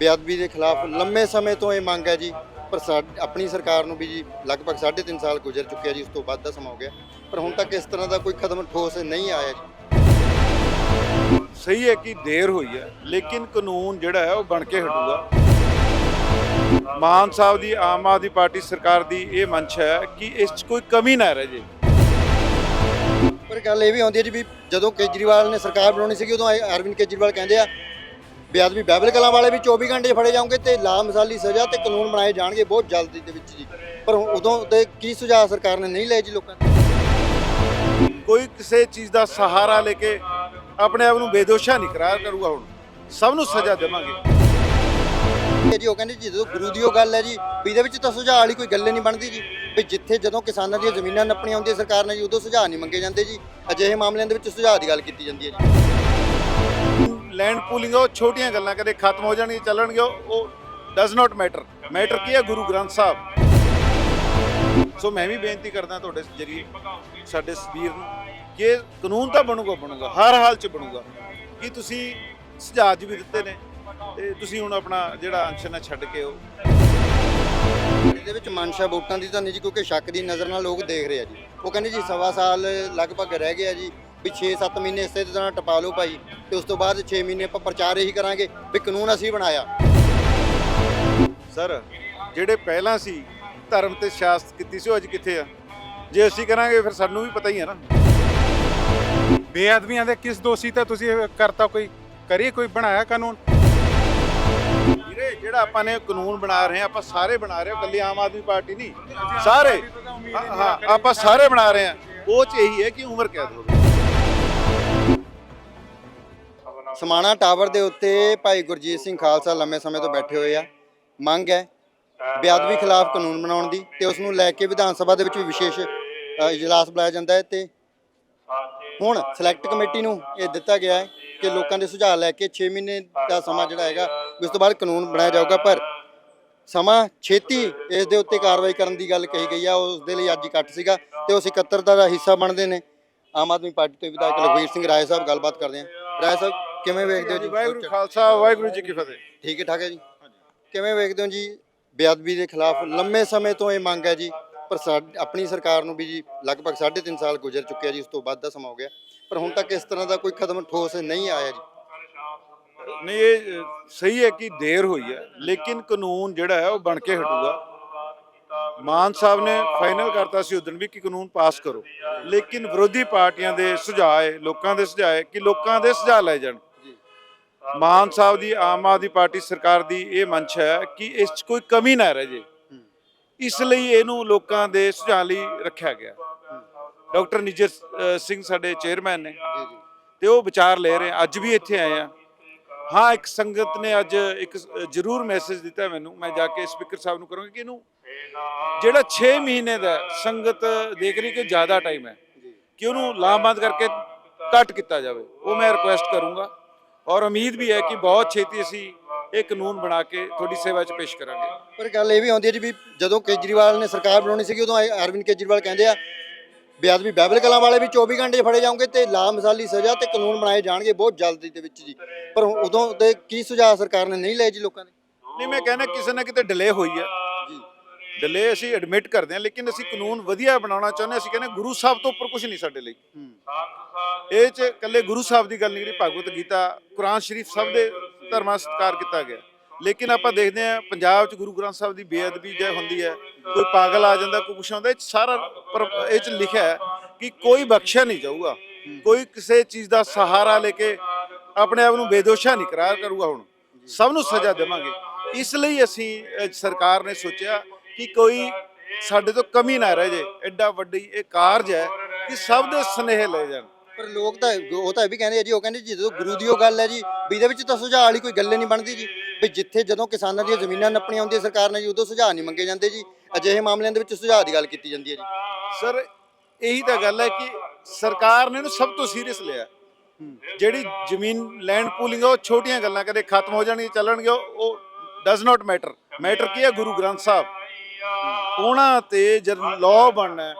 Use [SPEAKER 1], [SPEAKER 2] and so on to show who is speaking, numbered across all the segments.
[SPEAKER 1] ਬੇਅਦਬੀ ਦੇ ਖਿਲਾਫ ਲੰਮੇ ਸਮੇਂ ਤੋਂ ਇਹ ਮੰਗ ਹੈ ਜੀ। ਪਰ ਸਾ- ਆਪਣੀ ਸਰਕਾਰ ਨੂੰ ਵੀ ਜੀ ਲਗਭਗ 3.5 ਸਾਲ ਗੁਜ਼ਰ ਚੁੱਕੇ ਆ ਜੀ ਉਸ ਤੋਂ ਵੱਧ ਦਾ ਸਮਾਂ ਹੋ ਗਿਆ। ਪਰ ਹੁਣ ਤੱਕ ਇਸ ਤਰ੍ਹਾਂ ਦਾ ਕੋਈ ਕਦਮ ਠੋਸ ਨਹੀਂ ਆਇਆ ਜੀ।
[SPEAKER 2] ਸਹੀ ਹੈ ਕਿ ਦੇਰ ਹੋਈ ਹੈ ਲੇਕਿਨ ਕਾਨੂੰਨ ਜਿਹੜਾ ਹੈ ਉਹ ਬਣ ਕੇ ਹਟੂਗਾ। ਮਾਨ ਸਾਹਿਬ ਦੀ ਆਮ ਆਦਮੀ ਪਾਰਟੀ ਸਰਕਾਰ ਦੀ ਇਹ ਮੰਸ਼ ਹੈ ਕਿ ਇਸ 'ਚ ਕੋਈ ਕਮੀ ਨਾ ਰਹਿ ਜੇ।
[SPEAKER 1] ਪਰ ਗੱਲ ਇਹ ਵੀ ਆਉਂਦੀ ਹੈ ਜੀ ਵੀ ਜਦੋਂ ਕੇਜਰੀਵਾਲ ਨੇ ਸਰਕਾਰ ਬਣਾਉਣੀ ਸੀਗੀ ਉਦੋਂ ਇਹ ਅਰਵਿੰਦ ਕੇਜਰੀਵਾਲ ਕਹਿੰਦੇ ਆ ਬੇਅਦਬੀ ਬਾਈਬਲ ਕਲਾਂ ਵਾਲੇ ਵੀ 24 ਘੰਟੇ 'ਚ ਫੜੇ ਜਾਓਗੇ ਤੇ ਲਾ ਮਿਸਾਲੀ ਸਜ਼ਾ ਤੇ ਕਾਨੂੰਨ ਬਣਾਏ ਜਾਣਗੇ ਬਹੁਤ ਜਲਦੀ ਦੇ ਵਿੱਚ ਜੀ। ਪਰ ਹੁਣ ਉਦੋਂ ਤੇ ਕੀ ਸੁਝਾਅ ਸਰਕਾਰ ਨੇ ਨਹੀਂ ਲਏ ਜੀ ਲੋਕਾਂ ਦੇ?
[SPEAKER 2] ਕੋਈ ਕਿਸੇ ਚੀਜ਼ ਦਾ ਸਹਾਰਾ ਲੈ ਕੇ ਆਪਣੇ ਆਪ ਨੂੰ ਬੇਦੋਸ਼ਾ ਨਹੀਂ ਕਰਾਰ ਕਰੂਗਾ ਹੁਣ। ਸਭ ਨੂੰ ਸਜ਼ਾ ਦੇਵਾਂਗੇ।
[SPEAKER 1] ਇਹ ਜੀ ਉਹ ਕਹਿੰਦੇ ਜੀ ਜਦੋਂ ਗੁਰੂ ਦੀ ਉਹ ਗੱਲ ਹੈ ਜੀ ਵੀ ਇਹਦੇ ਵਿੱਚ ਤਾਂ ਸੁਝਾਅ ਵਾਲੀ ਕੋਈ ਗੱਲ ਹੀ ਨਹੀਂ ਬਣਦੀ ਜੀ। ਵੀ ਜਿੱਥੇ ਜਦੋਂ ਕਿਸਾਨਾਂ ਦੀਆਂ ਜ਼ਮੀਨਾਂ ਨੱਪਣੀਆਂ ਹੁੰਦੀਆਂ ਸਰਕਾਰ ਨੇ ਜੀ ਉਦੋਂ ਸੁਝਾਅ ਨਹੀਂ ਮੰਗੇ ਜਾਂਦੇ ਜੀ। ਅਜਿਹੇ ਮਾਮਲਿਆਂ ਦੇ ਵਿੱਚ ਸੁਝਾਅ ਦੀ ਗੱਲ ਕੀਤੀ ਜਾਂਦੀ ਹੈ ਜੀ।
[SPEAKER 2] ਲੈਂਡ ਪੂਲਿੰਗ ਉਹ ਛੋਟੀਆਂ ਗੱਲਾਂ ਕਦੇ ਖਤਮ ਹੋ ਜਾਣਗੀਆਂ ਚੱਲਣਗੇ ਉਹ- ਉਹ ਡਸ ਨਾਟ ਮੈਟਰ ਮੈਟਰ ਕੀ ਹੈ ਗੁਰੂ ਗ੍ਰੰਥ ਸਾਹਿਬ। ਸੋ ਮੈਂ ਵੀ ਬੇਨਤੀ ਕਰਦਾ ਤੁਹਾਡੇ ਜਰੀਏ, ਸਾਡੇ ਵੀਰ ਨੂੰ, ਕਿ ਕਾਨੂੰਨ ਤਾਂ ਬਣੂਗਾ ਬਣੂਗਾ, ਹਰ ਹਾਲ 'ਚ ਬਣੂਗਾ। ਕਿ ਤੁਸੀਂ ਸੁਝਾਅ 'ਚ ਵੀ ਦਿੱਤੇ ਨੇ, ਤੇ ਤੁਸੀਂ ਹੁਣ ਆਪਣਾ ਜਿਹੜਾ ਅੰਸ਼ ਨਾ ਛੱਡ ਕੇ ਉਹ
[SPEAKER 1] ਇਹਦੇ ਵਿੱਚ ਮਨਸ਼ਾ ਵੋਟਾਂ ਦੀ ਤਾਂ ਨਹੀਂ ਜੀ, ਕਿਉਂਕਿ ਸ਼ੱਕ ਦੀ ਨਜ਼ਰ ਨਾਲ ਲੋਕ ਦੇਖ ਰਹੇ ਆ ਜੀ। ਉਹ ਕਹਿੰਦੇ ਜੀ, ਸਵਾ ਸਾਲ ਲਗਭਗ ਰਹਿ ਗਿਆ ਜੀ। ਵੀ 6-7 ਮਹੀਨੇ ਇਸੇ ਤਰ੍ਹਾਂ ਟਪਾ ਲਓ ਭਾਈ ਤੇ ਉਸ ਤੋਂ ਬਾਅਦ 6 ਮਹੀਨੇ ਆਪਾਂ ਪ੍ਰਚਾਰ ਇਹੀ ਕਰਾਂਗੇ ਵੀ ਕਾਨੂੰਨ ਅਸੀਂ ਬਣਾਇਆ।
[SPEAKER 2] ਸਰ, ਜਿਹੜੇ ਪਹਿਲਾਂ ਸੀ, ਧਰਮ ਤੇ ਸ਼ਾਸਤ ਕੀਤੀ ਸੀ, ਉਹ ਅੱਜ ਕਿੱਥੇ ਆ? ਜੇ ਅਸੀਂ ਕਰਾਂਗੇ, ਫਿਰ ਸਾਨੂੰ ਵੀ ਪਤਾ ਹੀ ਹੈ ਨਾ।
[SPEAKER 3] ਬੇਅਦਬੀਆਂ ਦੇ ਕਿਸ ਦੋਸ਼ੀ ਤੇ ਤੁਸੀਂ ਇਹ ਕਰਤਾ ਕੋਈ ਕਰੀਏ ਕੋਈ, ਬਣਾਇਆ ਕਾਨੂੰਨ?
[SPEAKER 2] ਵੀਰੇ, ਜਿਹੜਾ ਆਪਾਂ ਨੇ ਕਾਨੂੰਨ ਬਣਾ ਰਹੇ ਹਾਂ, ਆਪਾਂ ਸਾਰੇ ਬਣਾ ਰਹੇ ਹਾਂ, ਇਕੱਲੀ ਆਮ ਆਦਮੀ ਪਾਰਟੀ ਨਹੀਂ। ਸਾਰੇ ਹਾਂ, ਆਪਾਂ ਸਾਰੇ ਬਣਾ ਰਹੇ ਹਾਂ। ਉਹ ਚ ਇਹੀ ਹੈ ਕਿ ਉਮਰ ਕੈਦ ਹੋਵੇ।
[SPEAKER 1] ਸਮਾਣਾ ਟਾਵਰ ਦੇ ਉੱਤੇ ਭਾਈ ਗੁਰਜੀਤ ਸਿੰਘ ਖਾਲਸਾ ਲੰਮੇ ਸਮੇਂ ਤੋਂ ਬੈਠੇ ਹੋਏ ਆ। ਮੰਗ ਹੈ ਬੇਅਦਬੀ ਖਿਲਾਫ ਕਾਨੂੰਨ ਬਣਾਉਣ ਦੀ ਤੇ ਉਸ ਨੂੰ ਲੈ ਕੇ ਵਿਧਾਨ ਸਭਾ ਦੇ ਵਿੱਚ ਵੀ ਵਿਸ਼ੇਸ਼ ਇਜਲਾਸ ਬੁਲਾਇਆ ਜਾਂਦਾ ਹੈ ਤੇ ਹੁਣ ਸਿਲੈਕਟ ਕਮੇਟੀ ਨੂੰ ਇਹ ਦਿੱਤਾ ਗਿਆ ਹੈ ਕਿ ਲੋਕਾਂ ਦੇ ਸੁਝਾਅ ਲੈ ਕੇ 6 ਮਹੀਨੇ ਦਾ ਸਮਾਂ ਜਿਹੜਾ ਹੈਗਾ ਉਸ ਤੋਂ ਬਾਅਦ ਕਾਨੂੰਨ ਬਣਾਇਆ ਜਾਊਗਾ। ਪਰ ਸਮਾਂ ਛੇਤੀ ਇਸ ਦੇ ਉੱਤੇ ਕਾਰਵਾਈ ਕਰਨ ਦੀ ਗੱਲ ਕਹੀ ਗਈ ਆ, ਉਸ ਦੇ ਲਈ ਅੱਜ ਹੀ ਇਕੱਠ ਸੀਗਾ ਤੇ ਉਸ ਇਕੱਤਰਤਾ ਦਾ ਹਿੱਸਾ ਬਣਦੇ ਨੇ। ਆਮ ਆਦਮੀ ਪਾਰਟੀ ਤੋਂ ਵਿਧਾਇਕ ਲਖਵੀਰ ਸਿੰਘ ਰਾਏ ਸਾਹਿਬ, ਗੱਲਬਾਤ ਕਰਦੇ ਆ ਰਾਏ ਸਾਹਿਬ ਕਿਵੇਂ ਵੇਖਦੇ ਹੋ ਜੀ
[SPEAKER 2] ਵਾਹਿਗੁਰੂ ਖਾਲਸਾ ਵਾਹਿਗੁਰੂ ਜੀ ਕੀ ਫਤਿਹ।
[SPEAKER 1] ਠੀਕ ਠਾਕ ਹੈ ਜੀ? ਕਿਵੇਂ ਵੇਖਦੇ ਹੋ ਜੀ? ਬੇਅਦਬੀ ਦੇ ਖਿਲਾਫ ਲੰਮੇ ਸਮੇਂ ਤੋਂ ਇਹ ਮੰਗ ਹੈ ਜੀ ਪਰ ਆਪਣੀ ਸਰਕਾਰ ਨੂੰ ਵੀ ਜੀ ਲਗਭਗ 3.5 ਸਾਲ ਗੁਜ਼ਰ ਚੁੱਕੇ ਆ ਜੀ ਉਸ ਤੋਂ ਵੱਧ ਦਾ ਸਮਾਂ ਹੋ ਗਿਆ। ਪਰ ਹੁਣ ਤੱਕ ਇਸ ਤਰ੍ਹਾਂ ਦਾ ਕੋਈ ਕਦਮ ਠੋਸ ਨਹੀਂ ਆਇਆ ਜੀ।
[SPEAKER 2] ਨਹੀਂ ਇਹ ਸਹੀ ਹੈ ਕਿ ਦੇਰ ਹੋਈ ਹੈ ਲੇਕਿਨ ਕਾਨੂੰਨ ਜਿਹੜਾ ਹੈ ਉਹ ਬਣ ਕੇ ਹਟੂਗਾ। ਮਾਨ ਸਾਹਿਬ ਨੇ ਫਾਈਨਲ ਕਰਤਾ ਸੀ ਉਦੋਂ ਵੀ ਕਿ ਕਾਨੂੰਨ ਪਾਸ ਕਰੋ। ਲੇਕਿਨ ਵਿਰੋਧੀ ਪਾਰਟੀਆਂ ਦੇ ਸੁਝਾਅ ਲੋਕਾਂ ਦੇ ਸੁਝਾਅ ਕਿ ਲੋਕਾਂ ਦੇ ਸੁਝਾਅ ਲਏ ਜਾਣ। ਮਾਨ ਸਾਹਿਬ ਦੀ ਆਮ ਆਦਮੀ ਪਾਰਟੀ ਸਰਕਾਰ ਦੀ ਇਹ ਮੰਸ਼ ਹੈ ਕਿ ਇਸ 'ਚ ਕੋਈ ਕਮੀ ਨਾ ਰਹਿ ਜੇ। ਇਸ ਲਈ ਇਹਨੂੰ ਲੋਕਾਂ ਦੇ ਸੁਝਾਅ ਲਈ ਰੱਖਿਆ ਗਿਆ। ਡਾਕਟਰ ਨਿਜਰ ਸਿੰਘ ਸਾਡੇ ਚੇਅਰਮੈਨ ਨੇ ਤੇ ਉਹ ਵਿਚਾਰ ਲੈ ਰਹੇ। ਅੱਜ ਵੀ ਇੱਥੇ ਆਏ ਆ। ਹਾਂ ਇੱਕ ਸੰਗਤ ਨੇ ਅੱਜ ਇੱਕ ਜਰੂਰ ਮੈਸੇਜ ਦਿੱਤਾ ਮੈਨੂੰ। ਮੈਂ ਜਾ ਕੇ ਸਪੀਕਰ ਸਾਹਿਬ ਨੂੰ ਕਰੂੰਗਾ ਕਿ ਇਹਨੂੰ ਜਿਹੜਾ 6 ਮਹੀਨੇ ਦਾ ਸੰਗਤ ਦੇਖ ਰਹੀ ਕਿ ਜ਼ਿਆਦਾ ਟਾਈਮ ਹੈ ਕਿ ਉਹਨੂੰ ਲਾਮਬੰਦ ਕਰਕੇ ਕੱਟ ਕੀਤਾ ਜਾਵੇ। ਉਹ ਮੈਂ ਰਿਕੁਐਸਟ ਕਰੂੰਗਾ। ਔਰ ਉਮੀਦ ਵੀ ਹੈ ਕਿ ਬਹੁਤ ਛੇਤੀ ਅਸੀਂ ਇਹ ਕਾਨੂੰਨ ਬਣਾ ਕੇ ਤੁਹਾਡੀ ਸੇਵਾ 'ਚ ਪੇਸ਼ ਕਰਾਂਗੇ।
[SPEAKER 1] ਪਰ ਗੱਲ ਇਹ ਵੀ ਆਉਂਦੀ ਹੈ ਜੀ ਵੀ ਜਦੋਂ ਕੇਜਰੀਵਾਲ ਨੇ ਸਰਕਾਰ ਬਣਾਉਣੀ ਸੀਗੀ ਉਦੋਂ ਅਰਵਿੰਦ ਕੇਜਰੀਵਾਲ ਕਹਿੰਦੇ ਆ ਬੇਅਦਬੀ ਬਾਈਬਲ ਕਲਾਂ ਵਾਲੇ ਵੀ 24 ਘੰਟੇ ਫੜੇ ਜਾਓਗੇ ਤੇ ਲਾ ਮਿਸਾਲੀ ਸਜ਼ਾ ਤੇ ਕਾਨੂੰਨ ਬਣਾਏ ਜਾਣਗੇ ਬਹੁਤ ਜਲਦੀ ਦੇ ਵਿੱਚ ਜੀ। ਪਰ ਉਦੋਂ ਤੇ ਕੀ ਸੁਝਾਅ ਸਰਕਾਰ ਨੇ ਨਹੀਂ ਲਏ ਜੀ ਲੋਕਾਂ ਦੇ?
[SPEAKER 2] ਨਹੀਂ ਮੈਂ ਕਹਿੰਦਾ ਕਿਸੇ ਨਾ ਕਿਤੇ ਡਿਲੇ ਹੋਈ
[SPEAKER 1] ਜੀ
[SPEAKER 2] ਡਿਲੇ ਅਸੀਂ ਐਡਮਿਟ ਕਰਦੇ ਹਾਂ ਲੇਕਿਨ ਅਸੀਂ ਕਾਨੂੰਨ ਵਧੀਆ ਬਣਾਉਣਾ ਚਾਹੁੰਦੇ। ਅਸੀਂ ਕਹਿੰਦੇ ਗੁਰੂ ਸਾਹਿਬ ਤੋਂ ਉੱਪਰ ਕੁਝ ਨਹੀਂ ਸਾਡੇ ਲਈ। ਇਹ ਚ ਇਕੱਲੇ ਗੁਰੂ ਸਾਹਿਬ ਦੀ ਗੱਲ ਨਹੀਂ ਕਰੀ ਭਗਵਤ ਗੀਤਾ ਕੁਰਾਨ ਸ਼ਰੀਫ ਸਭ ਦੇ ਧਰਮਾਂ ਸਤਿਕਾਰ ਕੀਤਾ ਗਿਆ। ਲੇਕਿਨ ਆਪਾਂ ਦੇਖਦੇ ਹਾਂ ਪੰਜਾਬ ਚ ਗੁਰੂ ਗ੍ਰੰਥ ਸਾਹਿਬ ਦੀ ਬੇਅਦਬੀ ਜੇ ਹੁੰਦੀ ਹੈ ਕੋਈ ਪਾਗਲ ਆ ਜਾਂਦਾ ਕੋਈ ਕੁਛ ਹੁੰਦਾ ਇਹ ਸਾਰਾ ਇਹ ਚ ਲਿਖਿਆ ਹੈ ਕਿ ਕੋਈ ਬਖਸ਼ਿਆ ਨਹੀਂ ਜਾਊਗਾ। ਕੋਈ ਕਿਸੇ ਚੀਜ਼ ਦਾ ਸਹਾਰਾ ਲੈ ਕੇ ਆਪਣੇ ਆਪ ਨੂੰ ਬੇਦੋਸ਼ਾ ਨਹੀਂ ਕਰਾਰ ਕਰੂਗਾ ਹੁਣ। ਸਭ ਨੂੰ ਸਜ਼ਾ ਦੇਵਾਂਗੇ। ਇਸ ਲਈ ਅਸੀਂ ਸਰਕਾਰ ਨੇ ਸੋਚਿਆ ਕਿ ਕੋਈ ਸਾਡੇ ਤੋਂ ਕਮੀ ਨਾ ਰਹਿ ਜੇ ਐਡਾ ਵੱਡੀ ਇਹ ਕਾਰਜ ਹੈ ਕਿ ਸਭ ਦੇ ਸਨੇਹ ਲੈ ਜਾਣ।
[SPEAKER 1] ਪਰ ਲੋਕ ਤਾਂ ਉਹ ਤਾਂ ਇਹ ਵੀ ਕਹਿੰਦੇ ਆ ਜੀ ਉਹ ਕਹਿੰਦੇ ਜੀ ਜਦੋਂ ਗੁਰੂ ਦੀ ਉਹ ਗੱਲ ਹੈ ਜੀ ਵੀ ਇਹਦੇ ਵਿੱਚ ਤਾਂ ਸੁਝਾਅ ਵਾਲੀ ਕੋਈ ਗੱਲ ਨਹੀਂ ਬਣਦੀ ਜੀ। ਵੀ ਜਿੱਥੇ ਜਦੋਂ ਕਿਸਾਨਾਂ ਦੀਆਂ ਜ਼ਮੀਨਾਂ ਨੱਪਣੀਆਂ ਹੁੰਦੀਆਂ ਸਰਕਾਰ ਨੇ ਜੀ ਉਦੋਂ ਸੁਝਾਅ ਨਹੀਂ ਮੰਗੇ ਜਾਂਦੇ ਜੀ। ਅਜਿਹੇ ਮਾਮਲਿਆਂ ਦੇ ਵਿੱਚ ਸੁਝਾਅ ਦੀ ਗੱਲ ਕੀਤੀ ਜਾਂਦੀ ਹੈ ਜੀ।
[SPEAKER 2] ਸਰ ਇਹੀ ਤਾਂ ਗੱਲ ਹੈ ਕਿ ਸਰਕਾਰ ਨੇ ਇਹਨੂੰ ਸਭ ਤੋਂ ਸੀਰੀਅਸ ਲਿਆ। ਜਿਹੜੀ ਜ਼ਮੀਨ ਲੈਂਡ ਪੂਲਿੰਗ ਉਹ ਛੋਟੀਆਂ ਗੱਲਾਂ ਕਦੇ ਖਤਮ ਹੋ ਜਾਣਗੀਆਂ ਚੱਲਣਗੇ ਉਹ ਡਸ ਨਾਟ ਮੈਟਰ ਮੈਟਰ ਕੀ ਹੈ? ਗੁਰੂ ਗ੍ਰੰਥ ਸਾਹਿਬ। ਉਹਨਾਂ ਤੇ ਜਦ ਲਾਅ ਬਣਨਾ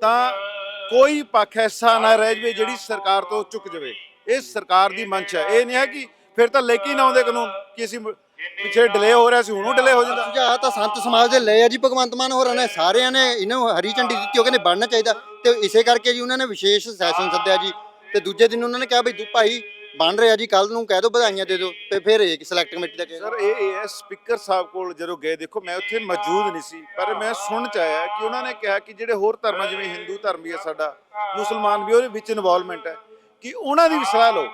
[SPEAKER 2] ਤਾਂ ਕੋਈ ਪੱਖ ਐਸਾ ਨਾ ਰਹਿ ਜਵੇ ਜਿਹੜੀ ਸਰਕਾਰ ਤੋਂ ਚੁੱਕ ਜਾਵੇ। ਇਹ ਸਰਕਾਰ ਦੀ ਮੰਚ ਹੈ। ਇਹ ਨਹੀਂ ਹੈ ਕਿ ਫਿਰ ਤਾਂ ਲੈ ਕੇ ਹੀ ਨਾ ਆਉਂਦੇ ਕਾਨੂੰਨ ਕਿ ਅਸੀਂ ਪਿੱਛੇ ਡਿਲੇ ਹੋ ਰਿਹਾ ਸੀ, ਹੁਣ ਡਿਲੇ ਹੋ ਜਾਂਦਾ।
[SPEAKER 1] ਸੁਝਾਅ ਤਾਂ ਸੰਤ ਸਮਾਜ ਦੇ ਲਏ ਆ ਜੀ, ਭਗਵੰਤ ਮਾਨ ਹੋਰਾਂ ਨੇ। ਸਾਰਿਆਂ ਨੇ ਇਹਨੂੰ ਹਰੀ ਝੰਡੀ ਦਿੱਤੀ, ਉਹ ਕਹਿੰਦੇ ਬਣਨਾ ਚਾਹੀਦਾ। ਤੇ ਇਸੇ ਕਰਕੇ ਜੀ ਉਹਨਾਂ ਨੇ ਵਿਸ਼ੇਸ਼ ਸੈਸ਼ਨ ਸੱਦਿਆ ਜੀ। ਤੇ ਦੂਜੇ ਦਿਨ ਉਹਨਾਂ ਨੇ ਕਿਹਾ ਵੀ ਤੂੰ ਭਾਈ ਬਣ ਰਿਹਾ ਜੀ ਕੱਲ ਨੂੰ ਕਹਿ ਦਿਓ ਵਧਾਈਆਂ ਦੇ ਦਿਓ ਤੇ ਫਿਰ ਇਹ ਸਿਲੈਕਟ ਕਮੇਟੀ ਦਾ ਕਹੇਗਾ
[SPEAKER 2] ਸਰ ਇਹ ਇਹ ਹੈ ਸਪੀਕਰ ਸਾਹਿਬ ਕੋਲ ਜਦੋਂ ਗਏ ਦੇਖੋ ਮੈਂ ਉੱਥੇ ਮੌਜੂਦ ਨਹੀਂ ਸੀ ਪਰ ਮੈਂ ਸੁਣ ਚ ਆਇਆ ਕਿ ਉਹਨਾਂ ਨੇ ਕਿਹਾ ਕਿ ਜਿਹੜੇ ਹੋਰ ਧਰਮ ਆ ਜਿਵੇਂ ਹਿੰਦੂ ਧਰਮ ਵੀ ਹੈ ਸਾਡਾ ਮੁਸਲਮਾਨ ਵੀ ਉਹਦੇ ਵਿੱਚ ਇਨਵੋਲਵਮੈਂਟ ਹੈ ਕਿ ਉਹਨਾਂ ਦੀ ਵੀ ਸਲਾਹ ਲਓ।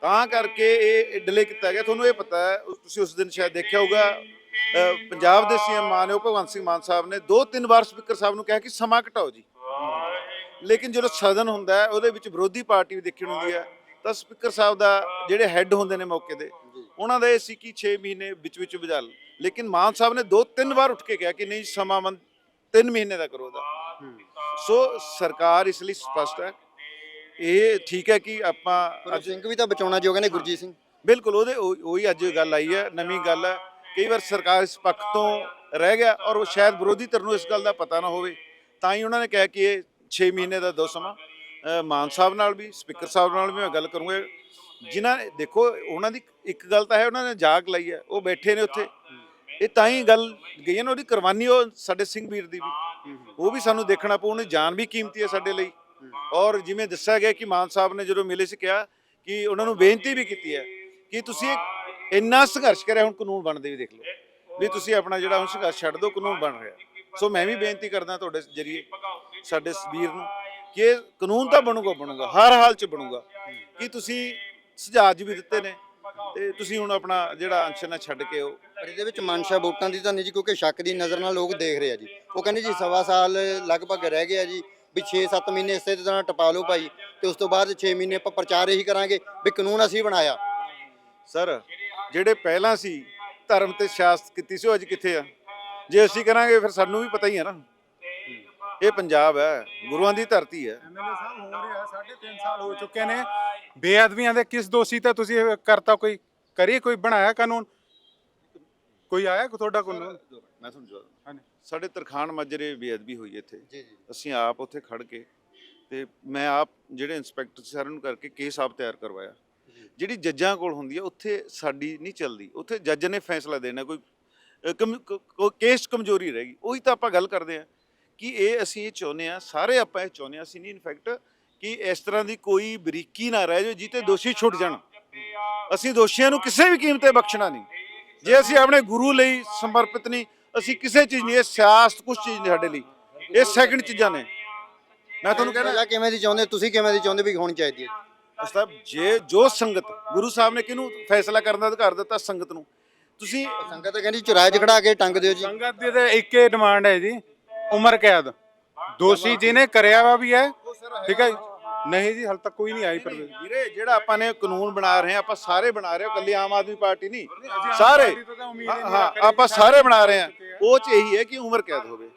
[SPEAKER 2] ਤਾਂ ਕਰਕੇ ਇਹ ਡਿਲੇ ਕੀਤਾ ਗਿਆ। ਤੁਹਾਨੂੰ ਇਹ ਪਤਾ ਹੈ ਉਸ- ਤੁਸੀਂ ਉਸ ਦਿਨ ਸ਼ਾਇਦ ਦੇਖਿਆ ਹੋਊਗਾ ਅ, ਪੰਜਾਬ ਦੇ ਸੀਐਮ ਮਾਨਯੋਗ ਭਗਵੰਤ ਸਿੰਘ ਮਾਨ ਸਾਹਿਬ ਨੇ ਦੋ ਤਿੰਨ ਵਾਰ ਸਪੀਕਰ ਸਾਹਿਬ ਨੂੰ ਕਿਹਾ ਕਿ ਸਮਾਂ ਘਟਾਓ ਜੀ। ਲੇਕਿਨ ਜਦੋਂ ਸਦਨ ਹੁੰਦਾ ਹੈ ਉਹਦੇ ਵਿੱਚ ਵਿਰੋਧੀ ਪਾਰਟੀ ਵੀ ਦੇਖਣ ਹੁੰਦੀ ਹੈ। ਤਾਂ ਸਪੀਕਰ ਸਾਹਿਬ ਦਾ ਜਿਹੜੇ ਹੈੱਡ ਹੁੰਦੇ ਨੇ ਮੌਕੇ ਦੇ ਉਹਨਾਂ ਦਾ ਇਹ ਸੀ ਕਿ 6 ਮਹੀਨੇ ਵਿੱਚ ਵਿੱਚ ਲਓ। ਲੇਕਿਨ ਮਾਨ ਸਾਹਿਬ ਨੇ ਦੋ ਤਿੰਨ ਵਾਰ ਉੱਠ ਕੇ ਕਿਹਾ ਕਿ ਨਹੀਂ ਸਮਾਂ ਮੰਨ 3 ਮਹੀਨੇ ਦਾ ਕਰੋ ਦਾ ਸੋ ਸਰਕਾਰ ਇਸ ਲਈ ਸਪਸ਼ਟ ਹੈ। ਇਹ ਠੀਕ ਹੈ ਕਿ ਆਪਾਂ
[SPEAKER 1] ਸਿੰਘ ਵੀ ਤਾਂ ਬਚਾਉਣਾ ਜੋ ਕਹਿੰਦੇ ਗੁਰਜੀਤ ਸਿੰਘ।
[SPEAKER 2] ਬਿਲਕੁਲ ਉਹਦੇ ਉਹ- ਅੱਜ ਗੱਲ ਆਈ ਹੈ ਨਵੀਂ ਗੱਲ ਹੈ। ਕਈ ਵਾਰ ਸਰਕਾਰ ਇਸ ਪੱਖ ਤੋਂ ਰਹਿ ਗਿਆ ਔਰ ਉਹ ਸ਼ਾਇਦ ਵਿਰੋਧੀ ਧਿਰ ਨੂੰ ਇਸ ਗੱਲ ਦਾ ਪਤਾ ਨਾ ਹੋਵੇ। ਤਾਂ ਹੀ ਉਹਨਾਂ ਨੇ ਕਿਹਾ ਕਿ ਇਹ 6 ਮਹੀਨੇ ਦਾ ਦੋ ਸਮਾਂ। ਮਾਨ ਸਾਹਿਬ ਨਾਲ ਵੀ, ਸਪੀਕਰ ਸਾਹਿਬ ਨਾਲ ਵੀ ਮੈਂ ਗੱਲ ਕਰੂੰਗਾ। ਜਿਨ੍ਹਾਂ ਨੇ, ਦੇਖੋ, ਉਹਨਾਂ ਦੀ ਇੱਕ ਗੱਲ ਤਾਂ ਹੈ, ਉਹਨਾਂ ਨੇ ਜਾਗ ਲਈ ਹੈ, ਉਹ ਬੈਠੇ ਨੇ ਉੱਥੇ। ਇਹ ਤਾਂ ਹੀ ਗੱਲ ਗਈ ਹੈ ਨਾ, ਉਹਦੀ ਕੁਰਬਾਨੀ ਉਹ ਸਾਡੇ ਸਿੰਘ ਵੀਰ ਦੀ ਵੀ। ਉਹ ਵੀ ਸਾਨੂੰ ਦੇਖਣਾ ਪਊ, ਉਹਨੇ ਜਾਨ ਵੀ ਕੀਮਤੀ ਹੈ ਸਾਡੇ ਲਈ। ਔਰ ਜਿਵੇਂ ਦੱਸਿਆ ਗਿਆ ਕਿ ਮਾਨ ਸਾਹਿਬ ਨੇ ਜਦੋਂ ਮਿਲੇ ਸੀ ਕਿਹਾ ਕਿ ਉਹਨਾਂ ਨੂੰ ਬੇਨਤੀ ਵੀ ਕੀਤੀ ਹੈ ਕਿ ਤੁਸੀਂ ਇੰਨਾ ਸੰਘਰਸ਼ ਕਰਿਆ, ਹੁਣ ਕਾਨੂੰਨ ਬਣਦੇ ਵੀ ਦੇਖ ਲਓ। ਵੀ ਤੁਸੀਂ ਆਪਣਾ ਜਿਹੜਾ ਹੁਣ ਸੰਘਰਸ਼ ਛੱਡ ਦਿਓ, ਕਾਨੂੰਨ ਬਣ ਰਿਹਾ। ਸੋ ਮੈਂ ਵੀ ਬੇਨਤੀ ਕਰਦਾ ਤੁਹਾਡੇ ਜਰੀਏ, ਸਾਡੇ ਵੀਰ ਨੂੰ ਇਹ ਕਾਨੂੰਨ ਤਾਂ ਬਣੂਗਾ ਬਣੂਗਾ ਹਰ ਹਾਲ 'ਚ ਬਣੂਗਾ। ਕਿ ਤੁਸੀਂ ਸੁਝਾਅ ਵੀ ਦਿੱਤੇ ਨੇ? ਤੇ ਤੁਸੀਂ ਹੁਣ ਆਪਣਾ ਜਿਹੜਾ ਅਨਸ਼ਨ ਹੈ ਛੱਡ ਕੇ ਉਹ
[SPEAKER 1] ਪਰ ਇਹਦੇ ਵਿੱਚ ਮਨਸ਼ਾ ਵੋਟਾਂ ਦੀ ਤਾਂ ਨਹੀਂ ਜੀ ਕਿਉਂਕਿ ਸ਼ੱਕ ਦੀ ਨਜ਼ਰ ਨਾਲ ਲੋਕ ਦੇਖ ਰਹੇ ਆ ਜੀ। ਉਹ ਕਹਿੰਦੇ ਜੀ ਸਵਾ ਸਾਲ ਲਗਭਗ ਰਹਿ ਗਿਆ ਜੀ ਵੀ 6-7 ਮਹੀਨੇ ਇਸੇ ਤਰ੍ਹਾਂ ਟਪਾ ਲਓ ਭਾਈ। ਤੇ ਉਸ ਤੋਂ ਬਾਅਦ 6 ਮਹੀਨੇ ਆਪਾਂ ਪ੍ਰਚਾਰ ਇਹੀ ਕਰਾਂਗੇ ਵੀ ਕਾਨੂੰਨ ਅਸੀਂ ਬਣਾਇਆ।
[SPEAKER 2] ਸਰ ਜਿਹੜੇ ਪਹਿਲਾਂ ਸੀ ਧਰਮ ਤੇ ਸਿਆਸਤ ਕੀਤੀ ਸੀ ਉਹ ਅੱਜ ਕਿੱਥੇ ਆ? ਜੇ ਅਸੀਂ ਕਰਾਂਗੇ ਫਿਰ ਸਾਨੂੰ ਵੀ ਪਤਾ ਹੀ ਹੈ ਨਾ। ਇਹ ਪੰਜਾਬ ਹੈ ਗੁਰੂਆਂ ਦੀ ਧਰਤੀ ਹੈ।
[SPEAKER 3] ਐਮਐਲਏ ਸਾਹਿਬ ਹੋ ਰਿਹਾ 3.5 ਸਾਲ ਹੋ ਚੁੱਕੇ ਨੇ। ਬੇਅਦਬੀਆਂ ਦੇ ਕਿਸ ਦੋਸ਼ੀ ਤੇ ਤੁਸੀਂ ਇਹ ਕਰਤਾ ਕੋਈ ਕਰੀ ਕੋਈ ਬਣਾਇਆ ਕਾਨੂੰਨ? ਕੋਈ ਆਇਆ ਕੋ ਤੁਹਾਡਾ ਕਾਨੂੰਨ
[SPEAKER 2] ਮੈਂ ਤੁਹਾਨੂੰ ਜਵਾਬ
[SPEAKER 3] ਹਾਂਜੀ।
[SPEAKER 2] ਸਾਡੇ ਤਰਖਾਣ ਮਾਜਰੇ ਬੇਅਦਬੀ ਹੋਈ ਇੱਥੇ।
[SPEAKER 1] ਜੀ ਜੀ।
[SPEAKER 2] ਅਸੀਂ ਆਪ ਉੱਥੇ ਖੜ ਕੇ ਤੇ ਮੈਂ ਆਪ ਜਿਹੜੇ ਇੰਸਪੈਕਟਰ ਸੀ ਸਾਰਿਆਂ ਨੂੰ ਕਰਕੇ ਕੇਸ ਆਪ ਤਿਆਰ ਕਰਵਾਇਆ। ਜਿਹੜੀ ਜੱਜਾਂ ਕੋਲ ਹੁੰਦੀ ਹੈ ਉੱਥੇ ਸਾਡੀ ਨਹੀਂ ਚੱਲਦੀ। ਉੱਥੇ ਜੱਜ ਨੇ ਫੈਸਲਾ ਦੇਣਾ ਕੋਈ ਅ, ਕਮ- ਕ- ਕੋ- ਕੇਸ ਕਮਜ਼ੋਰੀ ਰਹੇਗੀ ਉਹੀ ਤਾਂ ਆਪਾਂ ਗੱਲ ਕਰਦੇ ਆ ਕਿ ਇਹ ਅਸੀਂ ਇਹ ਚਾਹੁੰਦੇ ਆ ਸਾਰੇ ਆਪਾਂ ਇਹ ਚਾਹੁੰਦੇ ਆ ਅਸੀਂ ਨਹੀਂ ਇਨਫੈਕਟ ਕਿ ਇਸ ਤਰ੍ਹਾਂ ਦੀ ਕੋਈ ਬਰੀਕੀ ਨਾ ਰਹਿ ਜਾਵੇ ਜਿੱਤੇ ਦੋਸ਼ੀ ਛੁੱਟ ਜਾਣ। ਅਸੀਂ ਦੋਸ਼ੀਆਂ ਨੂੰ ਕਿਸੇ ਵੀ ਕੀਮਤੇ ਬਖਸ਼ਣਾ ਨਹੀਂ। ਜੇ ਅਸੀਂ ਆਪਣੇ ਗੁਰੂ ਲਈ ਸਮਰਪਿਤ ਨਹੀਂ ਅਸੀਂ ਕਿਸੇ ਚੀਜ਼ ਨਹੀਂ ਇਹ ਸਿਆਸਤ ਕੁਝ ਚੀਜ਼ ਨਹੀਂ ਸਾਡੇ ਲਈ। ਇਹ ਸੈਕਿੰਡ ਚੀਜ਼ਾਂ ਨੇ। ਮੈਂ ਤੁਹਾਨੂੰ ਕਹਿਣਾ
[SPEAKER 1] ਸਜ਼ਾ ਕਿਵੇਂ ਦੀ ਚਾਹੁੰਦੇ ਤੁਸੀਂ ਕਿਵੇਂ ਦੀ ਚਾਹੁੰਦੇ ਵੀ ਹੋਣੀ ਚਾਹੀਦੀ ਹੈ?
[SPEAKER 2] ਅਸਤਾਬ ਜੇ ਜੋ ਸੰਗਤ ਗੁਰੂ ਸਾਹਿਬ ਨੇ ਕਿਹਨੂੰ ਫੈਸਲਾ ਕਰਨ ਦਾ ਅਧਿਕਾਰ ਦਿੱਤਾ ਸੰਗਤ ਨੂੰ? ਤੁਸੀਂ
[SPEAKER 1] ਸੰਗਤ ਤਾਂ ਕਹਿੰਦੀ ਚੁਰਾਏ 'ਚ ਖੜਾ ਕੇ ਟੰਗ ਦਿਓ ਜੀ।
[SPEAKER 3] ਸੰਗਤ ਦੀ ਤਾਂ ਇੱਕੇ ਡਿਮਾਂਡ ਹੈ ਜੀ। ਉਮਰ ਕੈਦ। ਦੋਸ਼ੀ ਜਿਹਨੇ ਕਰਿਆ ਵਾ ਵੀ ਹੈ। ਠੀਕ ਹੈ ਜੀ? ਨਹੀਂ ਜੀ ਹਾਲ ਤੱਕ ਕੋਈ ਨਹੀਂ ਆਈ ਪਰ
[SPEAKER 2] ਵੀਰੇ ਜਿਹੜਾ ਆਪਾਂ ਨੇ ਕਾਨੂੰਨ ਬਣਾ ਰਹੇ ਹਾਂ ਆਪਾਂ ਸਾਰੇ ਬਣਾ ਰਹੇ ਹਾਂ ਕੱਲੀ ਆਮ ਆਦਮੀ ਪਾਰਟੀ ਨਹੀਂ। ਸਾਰੇ। ਹਾਂ ਹਾਂ, ਆਪਾਂ ਸਾਰੇ ਬਣਾ ਰਹੇ ਹਾਂ। ਉਹ ਚ ਇਹੀ ਹੈ ਕਿ ਉਮਰ ਕੈਦ ਹੋਵੇ।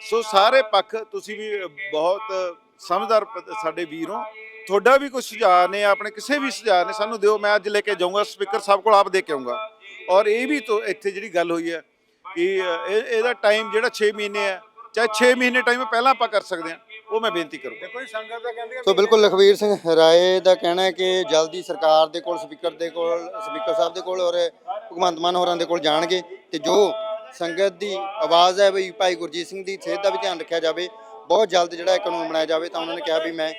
[SPEAKER 2] ਸੋ ਸਾਰੇ ਪੱਖ ਤੁਸੀਂ ਵੀ ਬਹੁਤ ਸਮਝਦਾਰ ਪ- ਸਾਡੇ ਵੀਰ ਹੋ। ਤੁਹਾਡਾ ਵੀ ਕੋਈ ਸੁਝਾਅ ਨੇ ਆਪਣੇ ਕਿਸੇ ਵੀ ਸੁਝਾਅ ਨੇ ਸਾਨੂੰ ਦਿਓ। ਮੈਂ ਅੱਜ ਲੈ ਕੇ ਜਾਊਂਗਾ ਸਪੀਕਰ ਸਾਹਿਬ ਕੋਲ ਆਪ ਦੇ ਕੇ ਆਊਂਗਾ। ਔਰ ਇਹ ਵੀ ਤੋਂ ਇੱਥੇ ਜਿਹੜੀ ਗੱਲ ਹੋਈ ਹੈ ਕਿ ਇਹ ਇਹਦਾ ਟਾਈਮ ਜਿਹੜਾ 6 ਮਹੀਨੇ ਹੈ ਚਾਹੇ 6 ਮਹੀਨੇ ਟਾਈਮ ਪਹਿਲਾਂ ਆਪਾਂ ਕਰ ਸਕਦੇ ਹਾਂ ਉਹ ਮੈਂ ਬੇਨਤੀ ਕਰੂੰਗਾ।
[SPEAKER 3] ਦੇਖੋ ਜੀ ਸੰਗਤ ਤਾਂ ਕਹਿੰਦੀ ਹੈ
[SPEAKER 1] ਸੋ ਬਿਲਕੁਲ ਲਖਵੀਰ ਸਿੰਘ ਰਾਏ ਦਾ ਕਹਿਣਾ ਹੈ ਕਿ ਜਲਦੀ ਸਰਕਾਰ ਦੇ ਕੋਲ ਸਪੀਕਰ ਦੇ ਕੋਲ ਸਪੀਕਰ ਸਾਹਿਬ ਦੇ ਕੋਲ ਔਰ ਭਗਵੰਤ ਮਾਨ ਹੋਰਾਂ ਦੇ ਕੋਲ ਜਾਣਗੇ ਤੇ ਜੋ ਸੰਗਤ ਦੀ ਆਵਾਜ਼ ਹੈ ਵੀ ਭਾਈ ਗੁਰਜੀਤ ਸਿੰਘ ਦੀ ਸਿਹਤ ਦਾ ਵੀ ਧਿਆਨ ਰੱਖਿਆ ਜਾਵੇ ਬਹੁਤ ਜਲਦ ਜਿਹੜਾ ਇਹ ਕਾਨੂੰਨ ਬਣਾਇਆ ਜਾਵੇ ਤਾਂ ਉਹਨਾਂ ਨੇ ਕਿਹਾ ਵੀ ਮੈਂ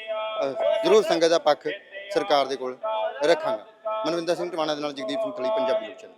[SPEAKER 1] ਜ਼ਰੂਰ ਸੰਗਤ ਦਾ ਪੱਖ ਸਰਕਾਰ ਦੇ ਕੋਲ ਰੱਖਾਂਗਾ। ਮਨਵਿੰਦਰ ਸਿੰਘ ਟਵਾਣਾ ਦੇ ਨਾਲ ਜਗਦੀਪ ਸਿੰਘ ਥਲੀ ਪੰਜਾਬੀ ਲੋਕ ਚੈਨਲ।